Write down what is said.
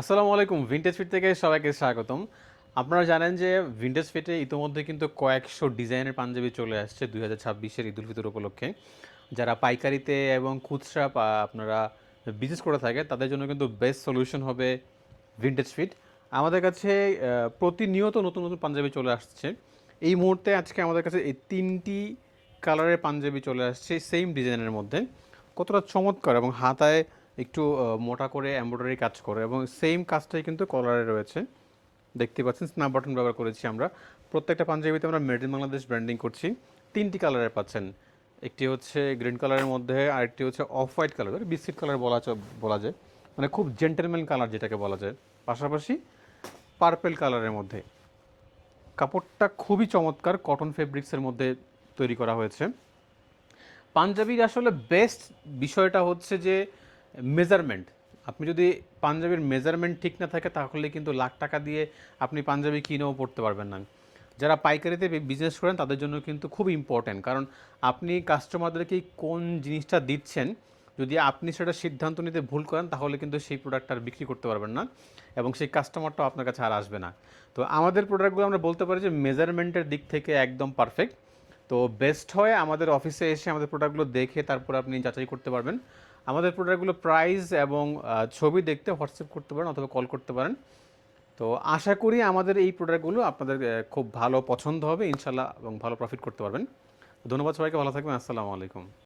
আসসালামু আলাইকুম vintage fit থেকে সবাইকে স্বাগতম। আপনারা জানেন যে ভিন্টেজ ফিটে ইতিমধ্যে কিন্তু কয়েকশো ডিজাইনের পাঞ্জাবি চলে আসছে দুই হাজার ছাব্বিশের ঈদুল ফিতর উপলক্ষে। যারা পাইকারিতে এবং খুচরা আপনারা বিজনেস করে থাকে, তাদের জন্য কিন্তু বেস্ট সলিউশন হবে ভিন্টেজ ফিট আমাদের কাছে প্রতিনিয়ত নতুন নতুন পাঞ্জাবি চলে আসছে। এই মুহূর্তে আজকে আমাদের কাছে এই তিনটি কালারের পাঞ্জাবি চলে আসছে সেম ডিজাইনের মধ্যে। কতটা চমৎকার এবং হাতায় একটু মোটা করে এমব্রয়ডারি কাজ করে এবং সেম কাজটাই কিন্তু কলারে রয়েছে। দেখতে পাচ্ছেন স্ন্যাপ বাটন ব্যবহার করেছি আমরা। প্রত্যেকটা পাঞ্জাবিতে আমরা মেড ইন বাংলাদেশ ব্র্যান্ডিং করছি। তিনটি কালারের পাচ্ছেন। একটি হচ্ছে গ্রিন কালারের মধ্যে, আরেকটি হচ্ছে off white colour biscuit colour বলা বলা যায়। মানে খুব জেন্টেলম্যান কালার যেটাকে বলা যায়। পাশাপাশি পার্পেল কালারের মধ্যে। কাপড়টা খুবই চমৎকার কটন ফেব্রিক্সের মধ্যে তৈরি করা হয়েছে। পাঞ্জাবির আসলে বেস্ট বিষয়টা হচ্ছে যে মেজারমেন্ট আপনি যদি পাঞ্জাবির মেজারমেন্ট ঠিক না থাকে, তাহলে কিন্তু লাখ টাকা দিয়ে আপনি পাঞ্জাবি কিনেও পড়তে পারবেন না। যারা পাইকারিতে বিজনেস করেন, তাদের জন্য কিন্তু খুব ইম্পর্ট্যান্ট কারণ আপনি কাস্টমারদেরকে কোন জিনিসটা দিচ্ছেন, যদি আপনি সেটা সিদ্ধান্ত নিতে ভুল করেন, তাহলে কিন্তু সেই প্রোডাক্টটা আর বিক্রি করতে পারবেন না এবং সেই কাস্টমারটাও আপনার কাছে আর আসবে না। তো আমাদের প্রোডাক্টগুলো আমরা বলতে পারি যে মেজারমেন্টের দিক থেকে একদম পারফেক্ট তো বেস্ট হয় আমাদের অফিসে এসে আমাদের প্রোডাক্টগুলো দেখে তারপর আপনি যাচাই করতে পারবেন। আমাদের প্রোডাক্টগুলো প্রাইস এবং ছবি দেখতে হোয়াটসঅ্যাপ করতে পারেন অথবা কল করতে পারেন। তো আশা করি আমাদের এই প্রোডাক্টগুলো আপনাদের খুব ভালো পছন্দ হবে ইনশাল্লাহ এবং ভালো প্রফিট করতে পারবেন। ধন্যবাদ সবাইকে, ভালো থাকবেন, আসসালামু আলাইকুম।